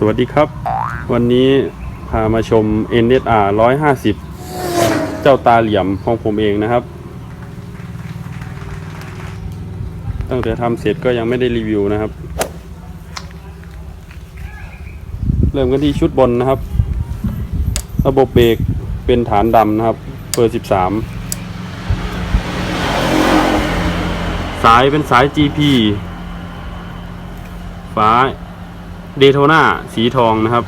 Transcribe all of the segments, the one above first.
สวัสดีครับ วันนี้พามาชม NSR 150 เจ้าตาเหลี่ยมของผมเองนะครับ ตั้งแต่ทำเสร็จก็ยังไม่ได้รีวิวนะครับ เริ่มกันที่ชุดบนนะครับ ระบบเบรกเป็นฐานดำนะครับเบอร์ 13 สายเป็นสาย GP ฟ้า เดโทนาสีทองนะครับ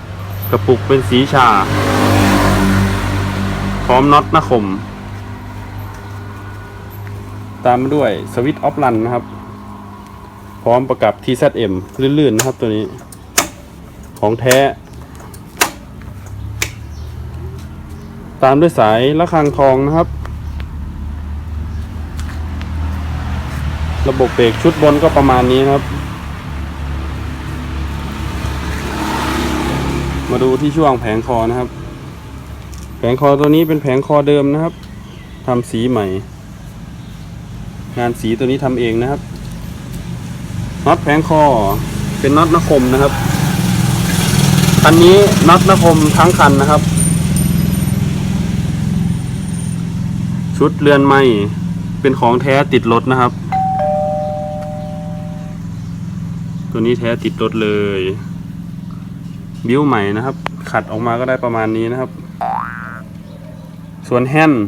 กระปุกเป็นสีชา พร้อมน็อตนาคม ตามมาด้วยสวิตช์ออฟลันนะครับ พร้อมประกับ TZM ลื่นๆนะครับตัวนี้ ของแท้ ตามด้วยสายระฆังทองนะครับ ระบบเบรกชุดบนก็ประมาณนี้ครับ มาดูที่ช่วงแผงคอนะครับ แผงคอตัวนี้เป็นแผงคอเดิมนะครับทำสีใหม่ งานสีตัวนี้ทำเองนะครับน็อตแผงคอเป็นน็อตนคมนะครับคันนี้น็อตนคมทั้งคันนะครับ ชุดเรือนไม้เป็นของแท้ติดรถนะครับ ตัวนี้แท้ติดรถเลย บิ้วใหม่นะครับ ขัดออกมาก็ได้ประมาณนี้นะครับ ส่วนแฮนด์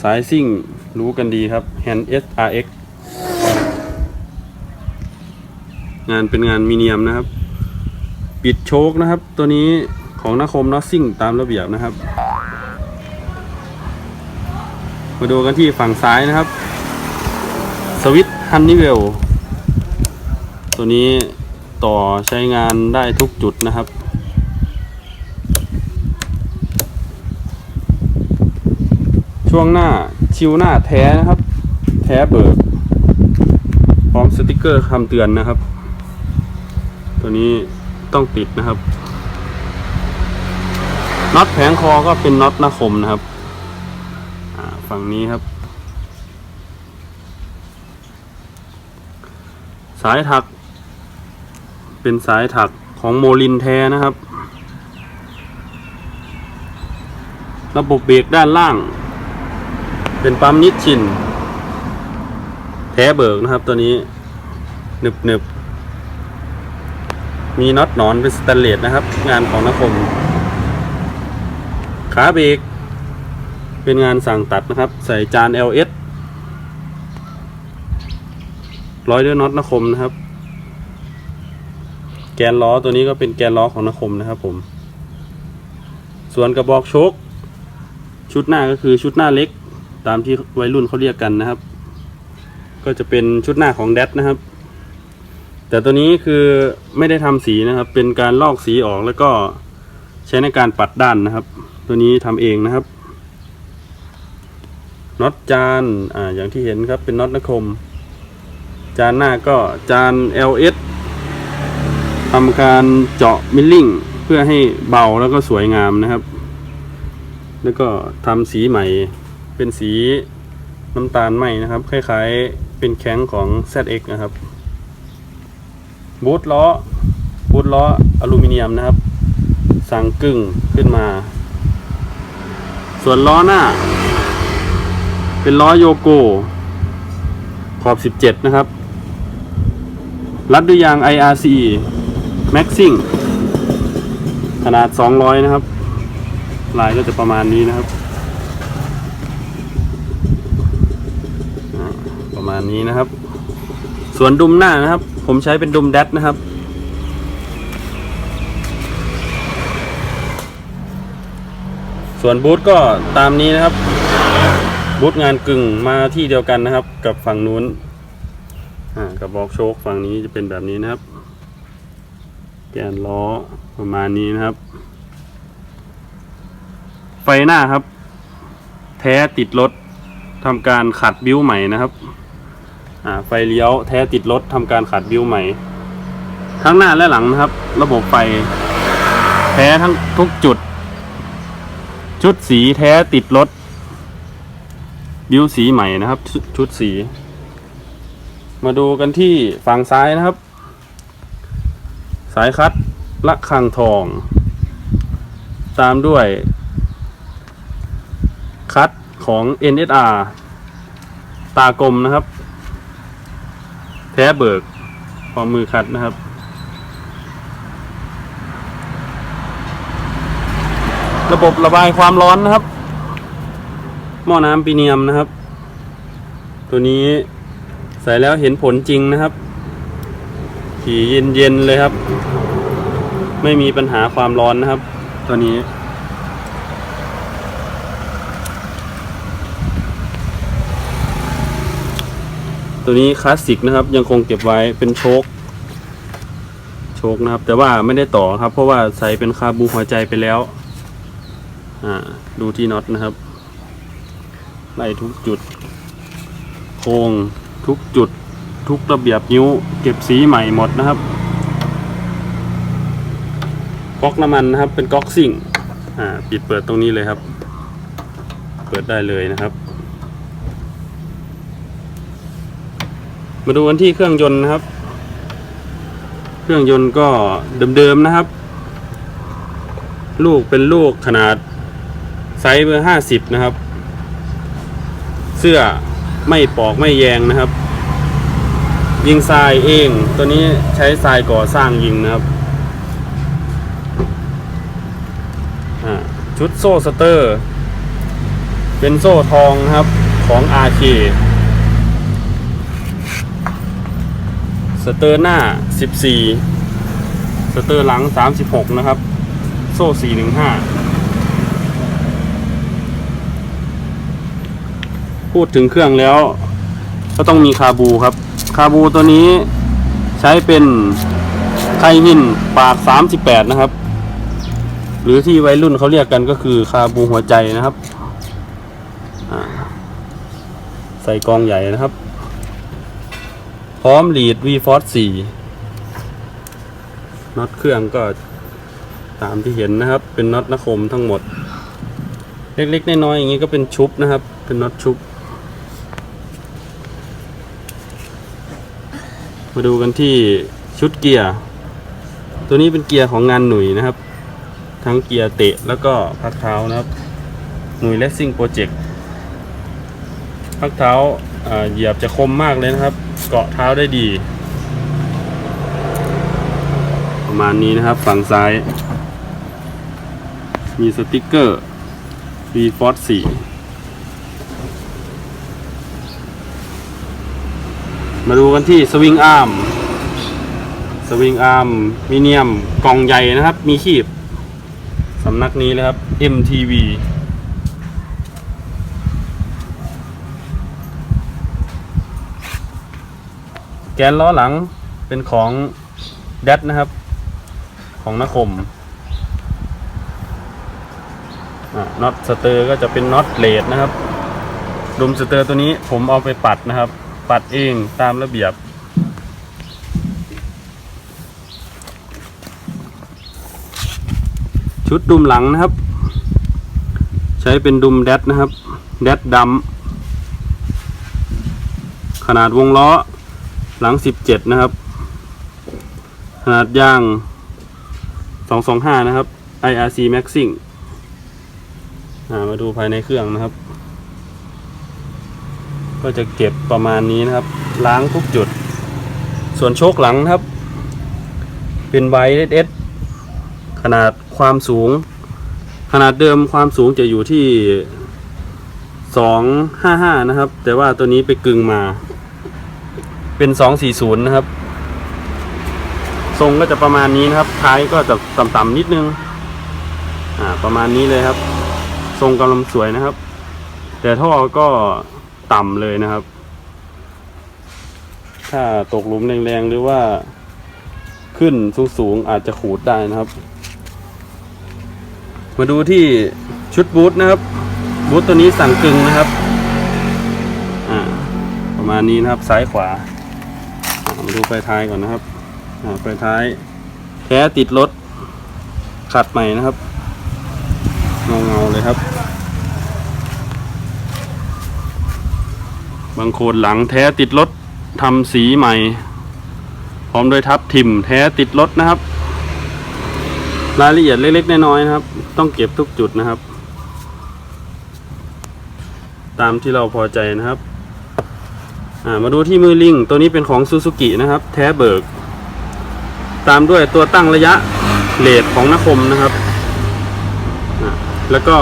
สายซิ่งรู้กันดีครับแฮนด์ SRX งานเป็นงานมีเนียมนะครับ ปิดโชคนะครับ ตัวนี้ของนาคมนอซิ่งตามระเบียบนะครับ มาดูกันที่ฝั่งซ้ายนะครับ สวิตฮันนิเวล ตัวนี้ ต่อใช้งานได้ทุกจุดนะครับ ช่วงหน้าชิวหน้าแท้นะครับ แท้เบิกพร้อมสติกเกอร์คำเตือนนะครับ ตัวนี้ต้องติดนะครับน็อตแผงคอก็เป็นน็อตนาคมนะครับฝั่งนี้ครับ สายถัก เป็นสายถักของโมลินแท้นะครับ ระบบเบรกด้านล่าง เป็นปั๊มนิดชิน แท้เบิกนะครับตัวนี้หนึบหนึบมีน็อตหนอนเป็นสแตนเลสนะครับ งานของนคม ขาเบรกเป็นงานสั่งตัดนะครับ ใส่จาน LS ร้อยด้วยน็อตนคมนะครับ แกนล้อตัวนี้ก็เป็นแกนล้อของนคมนะครับผม ส่วนกระบอกโชคชุดหน้าก็คือชุดหน้าเล็ก ตามที่วัยรุ่นเขาเรียกกันนะครับ ก็จะเป็นชุดหน้าของแดดนะครับ แต่ตัวนี้คือไม่ได้ทำสีนะครับ เป็นการลอกสีออกแล้วก็ใช้ในการปัดด้านนะครับ ตัวนี้ทำเองนะครับน็อตจานอ่าอย่างที่เห็นครับเป็นน็อตนคม จานหน้าก็จาน LS ทำการเจาะมิลลิ่งเพื่อให้เบาแล้วก็สวยงามนะครับ แล้วก็ทำสีใหม่เป็นสีน้ำตาลไหมนะครับ คล้ายๆเป็นแข้งของ ZX นะครับบูทล้อบูทล้ออลูมิเนียมนะครับ สั่งกึ่งขึ้นมา ส่วนล้อหน้า เป็นล้อโยโกขอบ 17 นะครับ รัดด้วยยาง IRC Maxing ขนาด 200 นะครับ ลายก็จะประมาณนี้นะครับ ประมาณนี้นะครับ ส่วนดุมหน้านะครับ ผมใช้เป็นดุมแดดนะครับ ส่วนบูทก็ตามนี้นะครับ บูทงานกึ่งมาที่เดียวกันนะครับ กับฝั่งนู้นอ่ากระบอกโชคฝั่งนี้จะเป็นแบบนี้นะครับ กนล้อประมาณนี้นะครับ ไฟหน้าครับ แท้ติดรถทำการขัดบิ้วใหม่นะครับไฟเลี้ยวแท้ติดรถทำการขัดบิ้วใหม่ทั้งหน้าและหลังนะครับ ระบบไฟ แท้ทั้งทุกจุด ชุดสีแท้ติดรถบิ้วสีใหม่นะครับ ชุดชุดสี มาดูกันที่ฝั่งซ้ายนะครับายคัดละคังทอง ตามด้วย คัดของ NSR ตากลมนะครับ แท้เบิกพอมือคัดนะครับ ระบบระบายความร้อนนะครับ หม้อน้ำปีเนียมนะครับ ตัวนี้ใส่แล้วเห็นผลจริงนะครับ ขี่เย็นๆเลยครับ ไม่มีปัญหาความร้อนนะครับ ตัวนี้ ตัวนี้คลาสสิกนะครับ ยังคงเก็บไว้เป็นโชคโชคนะครับ แต่ว่าไม่ได้ต่อครับ เพราะว่าใส่เป็นคาบูหัวใจไปแล้วอ่าดูที่น็อตนะครับไล่ทุกจุด โครงทุกจุด ทุกระเบียบนิ้วเก็บสีใหม่หมดนะครับก๊อกน้ำมันนะครับ เป็นก๊อกซิ่งอ่าปิดเปิดตรงนี้เลยครับ เปิดได้เลยนะครับ มาดูกันที่เครื่องยนต์นะครับ เครื่องยนต์ก็เดิมๆนะครับ ลูกเป็นลูกขนาดไซส์เบอร์ห้าสิบนะครับ เสื้อไม่ปอกไม่แยงนะครับ ยิงทรายเอง ตัวนี้ใช้ทรายก่อสร้างยิงนะครับชุดโซ่สเตอร์ เป็นโซ่ทองครับของ RK สเตอร์หน้า 14 สเตอร์หลัง 36 นะครับ โซ่ 415 พูดถึงเครื่องแล้ว ก็ต้องมีคาบูครับาบูตัวนี้ใช้เป็นไคหินปาก 38 นะครับ หรือที่วัยรุ่นเขาเรียกกันก็คือคาบูหัวใจนะครับ ใส่กองใหญ่นะครับ พร้อมลีด v f o r c e 4น็อตเครื่องก็ตามที่เห็นนะครับ เป็นน็อตนคมทั้งหมด เล็กๆน้อยๆอย่างนี้ก็เป็นชุบนะครับ เป็นน็อตชุบ มาดูกันที่ชุดเกียร์ ตัวนี้เป็นเกียร์ของงานหนุ่ยนะครับ ทั้งเกียร์เตะแล้วก็พักเท้านะครับ หนุ่ยเลสซิ่งโปรเจกต์พักเท้าเหยียบจะคมมากเลยนะครับ เกาะเท้าได้ดี ประมาณนี้นะครับฝั่งซ้าย มีสติกเกอร์ v f o r c e 4 มาดูกันที่สวิงอาร์ม สวิงอาร์มมีเนียมกล่องใหญ่นะครับ มีขีบสำนักนี้เลยครับ MTV แกนล้อหลังเป็นของแดดนะครับ ของนคมน็อตสเตอร์ก็จะเป็นน็อตเลดนะครับดุมสเตอร์ตัวนี้ผมเอาไปปัดนะครับ ปัดเองตามระเบียบ ชุดดุมหลังนะครับ ใช้เป็นดุมแดดนะครับ แดดดำขนาดวงล้อหลัง 17 นะครับ ขนาดยาง 225 นะครับ IRC Maxing มาดูภายในเครื่องนะครับ ก็จะเก็บประมาณนี้นะครับ ล้างทุกจุด ส่วนโชคหลังครับ เป็นไวเอสขนาดความสูง ขนาดเดิมความสูงจะอยู่ที่ 255 นะครับ แต่ว่าตัวนี้ไปกึ่งมา เป็นสองสี่ศูนย์นะครับ ทรงก็จะประมาณนี้นะครับ ท้ายก็จะต่ำๆนิดนึง อ่า ประมาณนี้เลยครับ ทรงกำลังสวยนะครับ แต่ท่อก็ ต่ำเลยนะครับ ถ้าตกหลุมแรงๆหรือว่าขึ้นสูงๆอาจจะขูดได้นะครับ มาดูที่ชุดบูทนะครับ บูทตัวนี้สั่งกึ่งนะครับประมาณนี้นะครับซ้ายขวา มาดูไฟท้ายก่อนนะครับอ่าไฟท้ายแท้ติดรถขัดใหม่นะครับเงาๆเลยครับ บางโคนหลังแท้ติดรถทำสีใหม่ พร้อมด้วยทับทิมแท้ติดรถนะครับ รายละเอียดเล็กๆน้อยๆนะครับ ต้องเก็บทุกจุดนะครับ ตามที่เราพอใจนะครับามาดูที่มือลิงตัวนี้เป็นของซูซูกินะครับ แท้เบิก ตามด้วยตัวตั้งระยะเลทของนคมนะครับ แล้วก็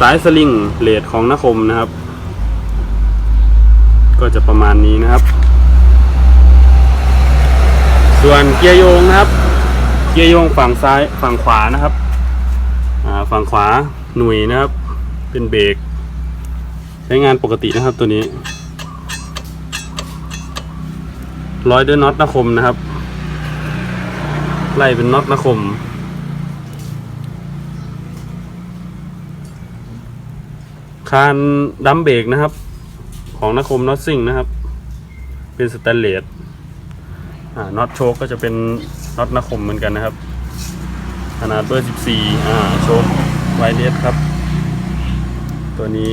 สายสลิงเลทของนคมนะครับ ก็จะประมาณนี้นะครับ ส่วนเกียร์โยงนะครับ เกียร์โยงฝั่งซ้ายฝั่งขวานะครับอ่าฝั่งขวาหน่วยนะครับ เป็นเบรกใช้งานปกตินะครับตัวนี้ร้อยด้วยน็อตนคมนะครับ ไล่เป็นน็อตนคม คานดัมเบรกนะครับ ของนคมน็อตซิ่งนะครับ เป็นสแตนเลสอ่าน็อตโชคก็จะเป็นน็อตนคมเหมือนกันนะครับ ขนาดเบอร์ 14 อ่า โชคไวเลสครับ ตัวนี้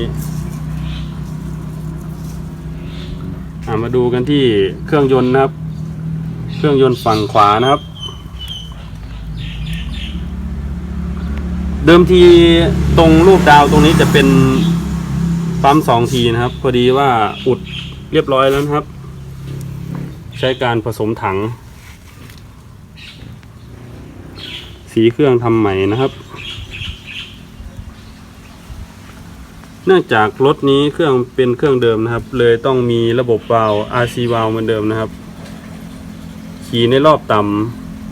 อ่ามาดูกันที่เครื่องยนต์นะครับ เครื่องยนต์ฝั่งขวานะครับ เดิมทีตรงรูปดาวตรงนี้จะเป็น ปั๊มสองทีนะครับ พอดีว่าอุดเรียบร้อยแล้วนะครับ ใช้การผสมถัง สีเครื่องทำใหม่นะครับ เนื่องจากรถนี้เครื่องเป็นเครื่องเดิมนะครับ เลยต้องมีระบบวาล์ว RC วาล์วเหมือนเดิมนะครับ ขี่ในรอบต่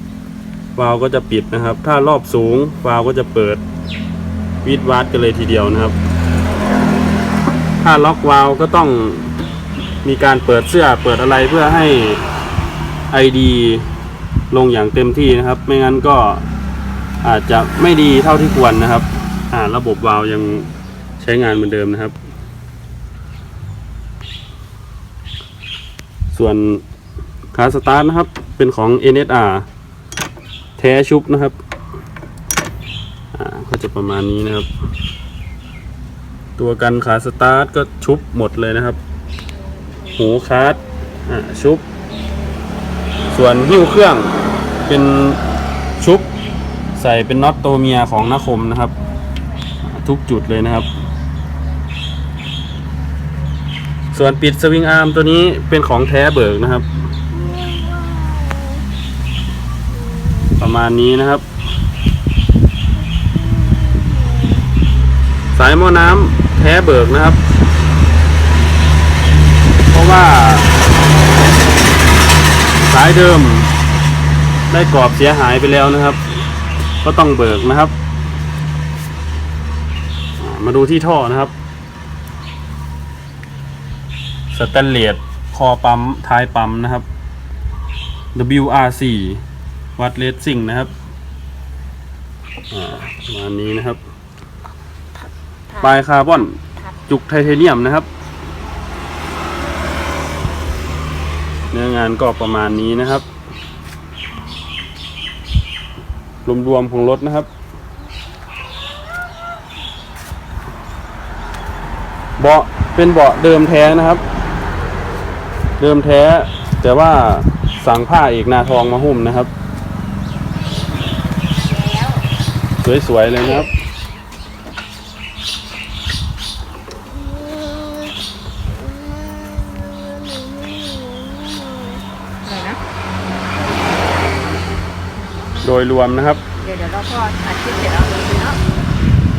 ำวาล์วก็จะปิดนะครับ ถ้ารอบสูงวาล์วก็จะเปิดวิดวาดกันเลยทีเดียวนะครับ ถ้าล็อกวาล์วก็ต้องมีการเปิดเสื้อเปิดอะไรเพื่อให้ ID ลงอย่างเต็มที่นะครับ ไม่งั้นก็อาจจะไม่ดีเท่าที่ควรนะครับ อ่าระบบวาล์วยังใช้งานเหมือนเดิมนะครับ ส่วนขาสตาร์ทนะครับ เป็นของ NSR แท้ชุบนะครับ อ่าก็จะประมาณนี้นะครับ ตัวกันขาสตาร์ทก็ชุบหมดเลยนะครับ หูคาร์ดชุบ ส่วนหิ้วเครื่องเป็นชุบ ใส่เป็นน็อตโตเมียของนคมนะครับ ทุกจุดเลยนะครับ ส่วนปิดสวิงอาร์มตัวนี้เป็นของแท้เบิกนะครับ ประมาณนี้นะครับ สายหม้อน้ำ แท้เบิกนะครับ เพราะว่า สายเดิม ได้กรอบเสียหายไปแล้วนะครับ ก็ต้องเบิกนะครับ มาดูที่ท่อนะครับสแตนเลสคอปั๊มท้ายปั๊มนะครับ WRC วัดเลสซิ่งนะครับอ่าประมาณนี้นะครับ ปลายคาร์บอน จุกไทเทเนียมนะครับ เนื้องานก็ประมาณนี้นะครับ รวมๆของรถนะครับเบาะเป็นเบาะเดิมแท้นะครับ เดิมแท้ แต่ว่าสั่งผ้าเอกนาทองมาหุ้มนะครับ สวยๆเลยนะครับ อะไรนะ โดยรวมนะครับ เดี๋ยวเดี๋ยวเราก็อัดคลิปเสร็จแล้วดูเนาะ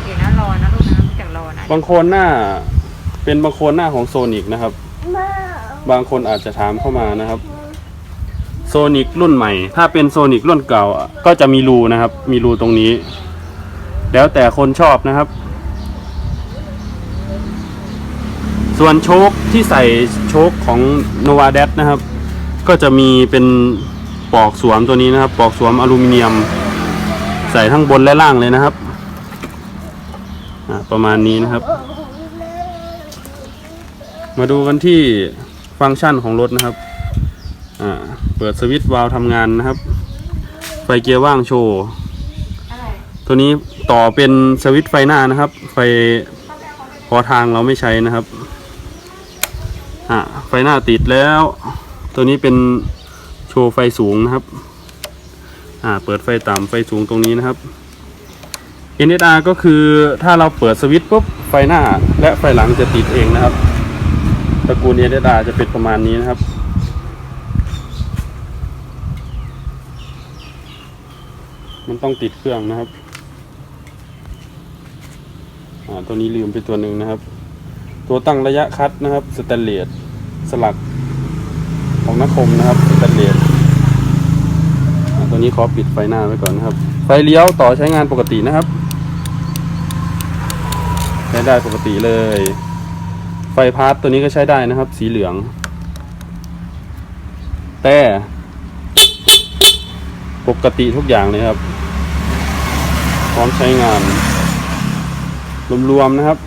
เดี๋ยวนะรอนะลูกนะจากรอนะบางโคนหน้า เป็นบางโคนหน้าของโซนิกนะครับ บางคนอาจจะถามเข้ามานะครับโซนิกรุ่นใหม่ ถ้าเป็นโซนิกรุ่นเก่าอะก็จะมีรูนะครับ มีรูตรงนี้ แล้วแต่คนชอบนะครับ ส่วนโชคที่ใส่โชคของ n o v a d e t นะครับ ก็จะมีเป็น ปลอกสวมตัวนี้นะครับปลอกสวมอลูมิเนียม ใส่ทั้งบนและล่างเลยนะครับอ่าประมาณนี้นะครับ มาดูกันที่ฟังก์ชันของรถนะครับอ่าเปิดสวิตช์วาล์วทำงานนะครับ ไฟเกียร์ว่างโชว์ตัวนี้ต่อเป็นสวิตช์ไฟหน้านะครับ ไฟพอทางเราไม่ใช้นะครับอ่าไฟหน้าติดแล้ว ตัวนี้เป็น โชว์ไฟสูงนะครับ อ่า เปิดไฟต่ำไฟสูงตรงนี้นะครับ NSR ก็คือถ้าเราเปิดสวิตช์ปุ๊บไฟหน้าและไฟหลังจะติดเองนะครับ ตระกูล NSR จะเป็นประมาณนี้นะครับ มันต้องติดเครื่องนะครับ อ่า ตัวนี้ลืมไปตัวหนึ่งนะครับ ตัวตั้งระยะคัดนะครับ สแตนเลสสลักของนักคมนะครับสแตนเลส วนี้ขอปิดไฟหน้าไว้ก่อนนะครับ ไฟเลี้ยวต่อใช้งานปกตินะครับ ใช้ได้ปกติเลย ไฟพาร์ตตัวนี้ก็ใช้ได้นะครับ สีเหลือง แต่ปกติทุกอย่างเลยครับ พร้อมใช้งาน รวมๆนะครับ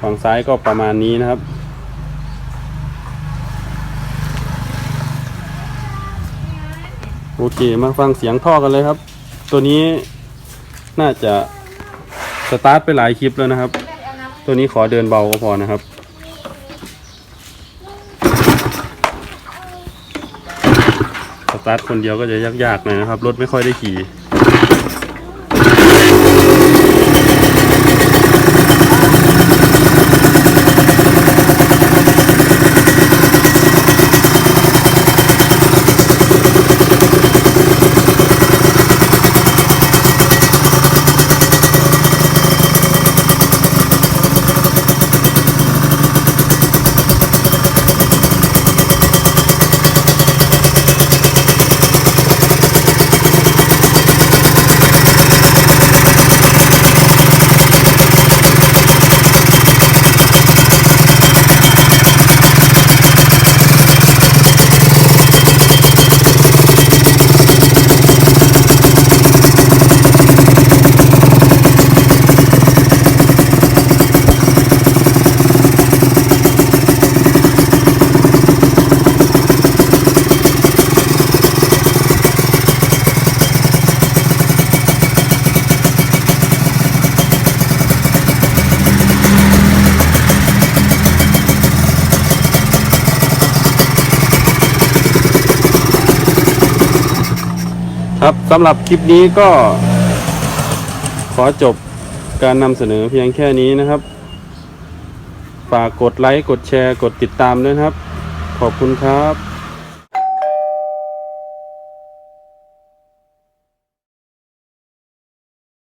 ฝั่งซ้ายก็ประมาณนี้นะครับ โอเค มาฟังเสียงท่อกันเลยครับ ตัวนี้น่าจะสตาร์ทไปหลายคลิปแล้วนะครับ ตัวนี้ขอเดินเบาก็พอนะครับสตาร์ทคนเดียวก็จะยากๆหน่อยนะครับ รถไม่ค่อยได้ขี่ ครับสำหรับคลิปนี้ก็ ขอจบการนำเสนอเพียงแค่นี้นะครับ ฝากกดไลค์ กดแชร์ กดติดตามด้วยครับ ขอบคุณครับ